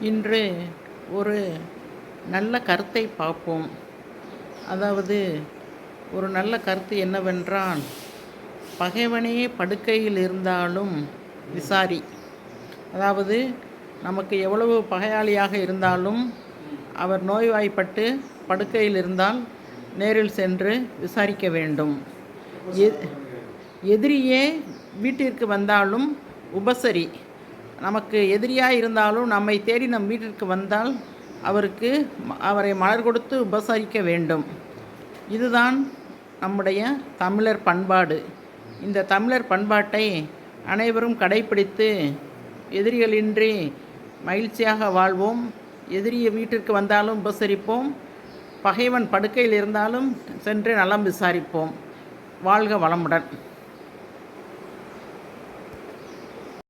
இன்று ஒரு நல்ல கருத்தை பார்ப்போம். அதாவது ஒரு நல்ல கருத்து என்னவென்றால் பகைவனே படுக்கையில் இருந்தாலும் விசாரி. அதாவது நமக்கு எவ்வளவு பகையாளியாக இருந்தாலும் அவர் நோய்வாய்ப்பட்டு படுக்கையில் இருந்தால் நேரில் சென்று விசாரிக்க வேண்டும். எ- எதிரியே வீட்டிற்கு வந்தாலும் உபசரி. நமக்கு எதிரியாக இருந்தாலும் நம்மை தேடி நம் வீட்டிற்கு வந்தால் அவருக்கு அவரை மலர் கொடுத்து உபசரிக்க வேண்டும். இதுதான் நம்முடைய தமிழர் பண்பாடு. இந்த தமிழர் பண்பாட்டை அனைவரும் கடைப்பிடித்து எதிரிகளின்றி மகிழ்ச்சியாக வாழ்வோம். எதிரிய வீட்டிற்கு வந்தாலும் உபசரிப்போம். பகைவன் படுக்கையில் இருந்தாலும் சென்று நலம் விசாரிப்போம். வாழ்க வளமுடன்.